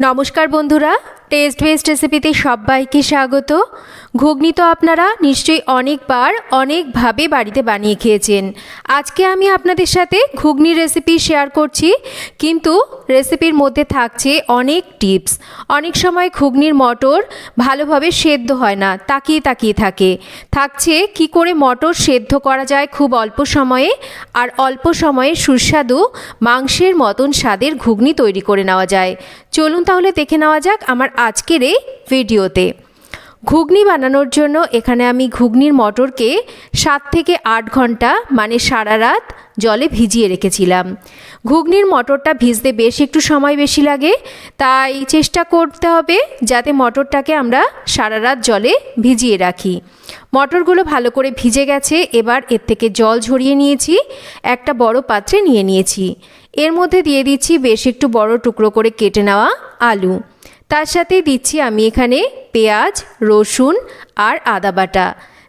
নমস্কার বন্ধুরা test best রেসিপিতে সবাইকে স্বাগত। ঘুগনি তো আপনারা নিশ্চয়ই অনেকবার, অনেকভাবে বাড়িতে বানিয়ে খেয়েছেন। আজকে আমি আপনাদের সাথে ঘুগনির রেসিপি শেয়ার করছি, কিন্তু রেসিপির মধ্যে থাকছে অনেক টিপস অনেক সময় ঘুগনির মটর ভালোভাবে সেদ্ধ হয় না, তাকিয়ে তাকিয়ে থাকে। থাকছে কি করে মটর সেদ্ধ করা যায় খুব অল্প সময়ে, আর অল্প সময়ে সুস্বাদু মাংসের মতন স্বাদের ঘুগনি তৈরি করে নেওয়া যায়। চলুন তাহলে দেখে নেওয়া যাক আমার আজকের এই ভিডিওতে। ঘুগনি বানানোর জন্য এখানে আমি ঘুগনির মটরকে সাত থেকে আট ঘণ্টা মানে সারা রাত জলে ভিজিয়ে রেখেছিলাম। ঘুগনির মটরটা ভিজতে বেশ একটু সময় বেশি লাগে, তাই চেষ্টা করতে হবে যাতে মটরটাকে আমরা সারা রাত জলে ভিজিয়ে রাখি। মটরগুলো ভালো করে ভিজে গেছে, এবার এর থেকে জল ঝরিয়ে নিয়েছি, একটা বড় পাত্রে নিয়ে নিয়েছি। এর মধ্যে দিয়ে দিচ্ছি বেশ একটু বড় টুকরো করে কেটে নেওয়া আলু। তার সাথে দিচ্ছি আমি এখানে পেঁয়াজ, রসুন আর আদা বাটা।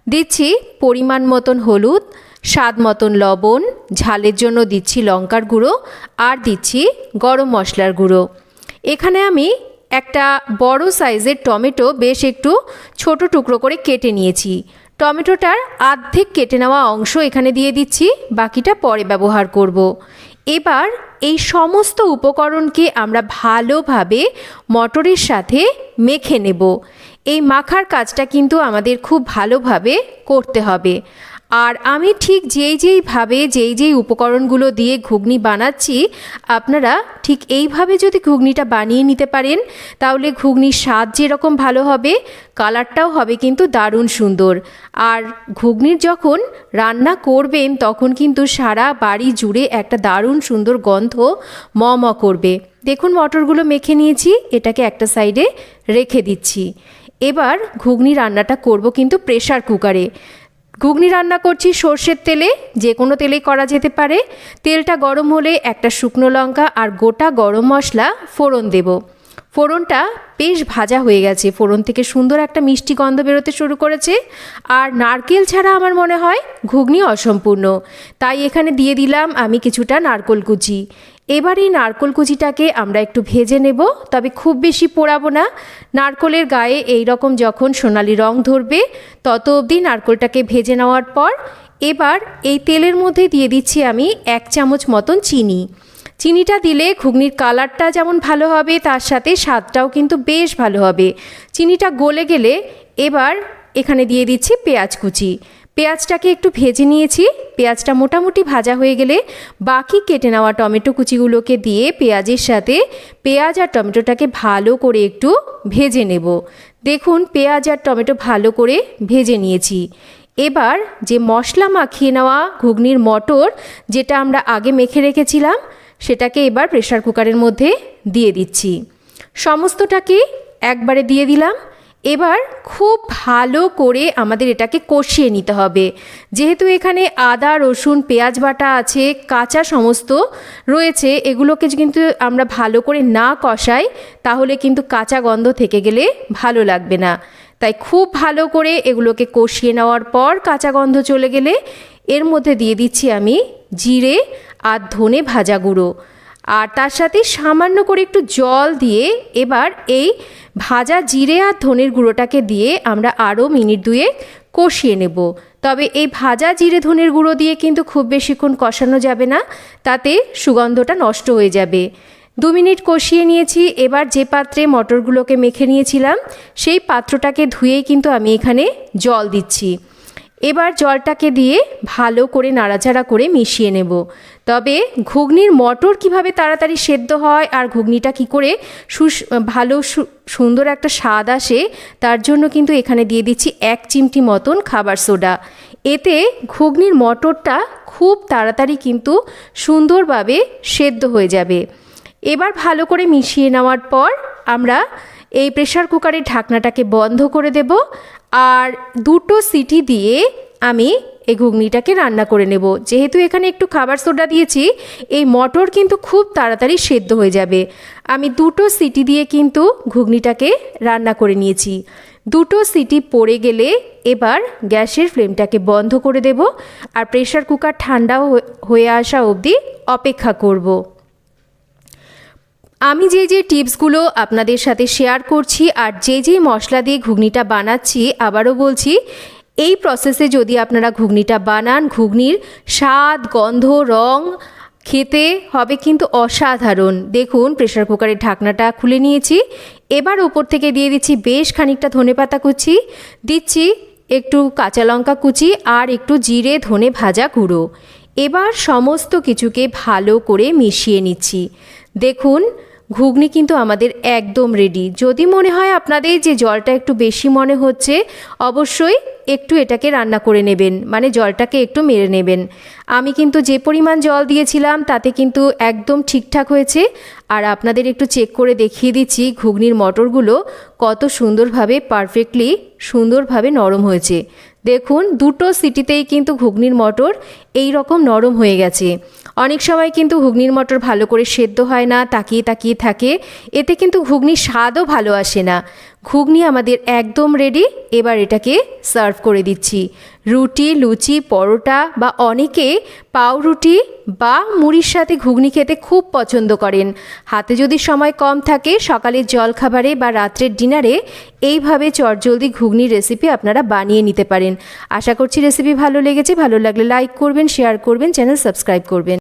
দিচ্ছি পরিমাণ মতন হলুদ, স্বাদ মতন লবণ, ঝালের জন্য দিচ্ছি লঙ্কার গুঁড়ো আর দিচ্ছি গরম মশলার গুঁড়ো। এখানে আমি একটা বড় সাইজের টমেটো বেশ একটু ছোট টুকরো করে কেটে নিয়েছি। টমেটোটার আর্ধেক কেটে নেওয়া অংশ এখানে দিয়ে দিচ্ছি, বাকিটা পরে ব্যবহার করব। এবার এই সমস্ত উপকরণকে আমরা ভালোভাবে মটরের সাথে মেখে নেব। এই মাখার কাজটা কিন্তু আমাদের খুব ভালোভাবে করতে হবে। আর আমি ঠিক যেই যেইভাবে যেই যেই উপকরণগুলো দিয়ে ঘুগনি বানাচ্ছি, আপনারা ঠিক এইভাবে যদি ঘুগনিটা বানিয়ে নিতে পারেন, তাহলে ঘুগনির স্বাদ যেরকম ভালো হবে, কালারটাও হবে কিন্তু দারুণ সুন্দর। আর ঘুগনির যখন রান্না করবেন, তখন কিন্তু সারা বাড়ি জুড়ে একটা দারুণ সুন্দর গন্ধ ম ম করবে। দেখুন মটরগুলো মেখে নিয়েছি, এটাকে একটা সাইডে রেখে দিচ্ছি। এবার ঘুগনি রান্নাটা করব কিন্তু প্রেশার কুকারে। ঘুগনি রান্না করছি সর্ষের তেলে, যে কোনো তেলেই করা যেতে পারে। তেলটা গরম হলে একটা শুকনো লঙ্কা আর গোটা গরম মশলা ফোড়ন দেব। ফোড়নটা বেশ ভাজা হয়ে গেছে। ফোড়ন থেকে সুন্দর একটা মিষ্টি গন্ধ বেরোতে শুরু করেছে। আর নারকেল ছাড়া আমার মনে হয় ঘুগনি অসম্পূর্ণ। তাই এখানে দিয়ে দিলাম আমি কিছুটা নারকোল কুচি। এবার এই নারকোল কুচিটাকে আমরা একটু ভেজে নেব, তবে খুব বেশি পোড়াবো না। নারকোলের গায়ে এই রকম যখন সোনালি রং ধরবে, তত অবধি নারকোলটাকে ভেজে নেওয়ার পর এবার এই তেলের মধ্যে দিয়ে দিচ্ছি আমি এক চামচ মতন চিনি। চিনিটা দিলে ঘুগনির কালারটা যেমন ভালো হবে, তার সাথে স্বাদটাও কিন্তু বেশ ভালো হবে। চিনিটা গলে গেলে এবার এখানে দিয়ে দিচ্ছি পেঁয়াজ কুচি। পেঁয়াজটাকে একটু ভেজে নিয়েছি। পেঁয়াজটা মোটামুটি ভাজা হয়ে গেলে বাকি কেটে নেওয়া টমেটো কুচিগুলোকে দিয়ে পেঁয়াজের সাথে পেঁয়াজ আর টমেটোটাকে ভালো করে একটু ভেজে নেব। দেখুন, পেঁয়াজ আর টমেটো ভালো করে ভেজে নিয়েছি। এবার যে মশলা মাখিয়ে নেওয়া ঘুগনির মটর, যেটা আমরা আগে মেখে রেখেছিলাম সেটাকে এবার প্রেশার কুকারের মধ্যে দিয়ে দিচ্ছি। সমস্তটাকে একবারে দিয়ে দিলাম। এবার খুব ভালো করে আমাদের এটাকে কষিয়ে নিতে হবে। যেহেতু এখানে আদা, রসুন, পেঁয়াজ বাটা আছে, কাঁচা সমস্ত রয়েছে, এগুলোকে কিন্তু আমরা ভালো করে না কষাই, তাহলে কিন্তু কাঁচা গন্ধ থেকে গেলে ভালো লাগবে না। তাই খুব ভালো করে এগুলোকে কষিয়ে নেওয়ার পর কাঁচা গন্ধ চলে গেলে এর মধ্যে দিয়ে দিচ্ছি আমি জিরে আর ধনে ভাজা গুঁড়ো। আর তার সাথে সামান্য করে একটু জল দিয়ে এবার এই ভাজা জিরে আর ধনের গুঁড়োটাকে দিয়ে আমরা আরও মিনিট দুয়ে কষিয়ে নেব। তবে এই ভাজা জিরে ধনের গুঁড়ো দিয়ে কিন্তু খুব বেশিক্ষণ কষানো যাবে না, তাতে সুগন্ধটা নষ্ট হয়ে যাবে। দু মিনিট কষিয়ে নিয়েছি, এবার যে পাত্রে মটরগুলোকে মেখে নিয়েছিলাম, সেই পাত্রটাকে ধুয়েই কিন্তু আমি এখানে জল দিচ্ছি। এবার জলটাকে দিয়ে ভালো করে নাড়াচাড়া করে মিশিয়ে নেব। তবে ঘুগনির মটর কীভাবে তাড়াতাড়ি সেদ্ধ হয় আর ঘুগনিটা কি করে সুস, ভালো সুন্দর একটা স্বাদ আসে, তার জন্য কিন্তু এখানে দিয়ে দিচ্ছি এক চিমটি মতন খাবার সোডা। এতে ঘুগনির মটরটা খুব তাড়াতাড়ি কিন্তু সুন্দরভাবে সেদ্ধ হয়ে যাবে। এবার ভালো করে মিশিয়ে নেওয়ার পর আমরা এই প্রেশার কুকারের ঢাকনাটাকে বন্ধ করে দেব আর দুটো সিটি দিয়ে আমি এই ঘুগনিটাকে রান্না করে নেব। যেহেতু এখানে একটু খাবার সোডা দিয়েছি, এই মটর কিন্তু খুব তাড়াতাড়ি সেদ্ধ হয়ে যাবে। আমি দুটো সিটি দিয়ে কিন্তু ঘুগনিটাকে রান্না করে নিয়েছি। দুটো সিটি পড়ে গেলে এবার গ্যাসের ফ্লেমটাকে বন্ধ করে দেব আর প্রেশার কুকার ঠান্ডা হয়ে আসা অবধি অপেক্ষা করব। আমি যে যে টিপসগুলো আপনাদের সাথে শেয়ার করছি আর যে যে মশলা দিয়ে ঘুগনিটা বানাচ্ছি, আবারও বলছি, এই প্রসেসে যদি আপনারা ঘুগনিটা বানান, ঘুগনির স্বাদ, গন্ধ, রং খেতে হবে কিন্তু অসাধারণ। দেখুন প্রেশার কুকারের ঢাকনাটা খুলে নিয়েছি। এবার ওপর থেকে দিয়ে দিচ্ছি বেশ খানিকটা ধনেপাতা কুচি। দিচ্ছি একটু কাঁচা লঙ্কা কুচি আর একটু জিরে ধনে ভাজা গুঁড়ো। এবার সমস্ত কিছুকে ভালো করে মিশিয়ে নিচ্ছি। দেখুন ঘুগনি কিন্তু আমাদের একদম রেডি যদি মনে হয় আপনাদের যে জলটা একটু বেশি মনে হচ্ছে, অবশ্যই একটু এটাকে রান্না করে নেবেন মানে জলটাকে একটু মেরে নেবেন। আমি কিন্তু যে পরিমাণ জল দিয়েছিলাম, তাতে কিন্তু একদম ঠিকঠাক হয়েছে। আর আপনাদের একটু চেক করে দেখিয়ে দিচ্ছি ঘুগনির মটরগুলো কত সুন্দরভাবে পারফেক্টলি সুন্দরভাবে নরম হয়েছে। দেখুন, দুটো সিটিতেই কিন্তু ঘুগনির মটর এই রকম নরম হয়ে গেছে। অনেক সময় কিন্তু ঘুগনির মটর ভালো করে সেদ্ধ হয় না, তাকিয়ে তাকিয়ে থাকে। এতে কিন্তু ঘুগনির স্বাদও ভালো আসে না। ঘুগনি আমাদের একদম রেডি এবার এটাকে সার্ভ করে দিচ্ছি। রুটি, লুচি, পরোটা বা অনেকে পাউরুটি বা মুড়ির সাথে ঘুগনি খেতে খুব পছন্দ করেন। হাতে যদি সময় কম থাকে, সকালের জলখাবারে বা রাত্রের ডিনারে এইভাবে চটজলদি ঘুগনির রেসিপি আপনারা বানিয়ে নিতে পারেন। আশা করছি রেসিপি ভালো লেগেছে। ভালো লাগলে লাইক করবেন শেয়ার করবেন চ্যানেল সাবস্ক্রাইব করবেন।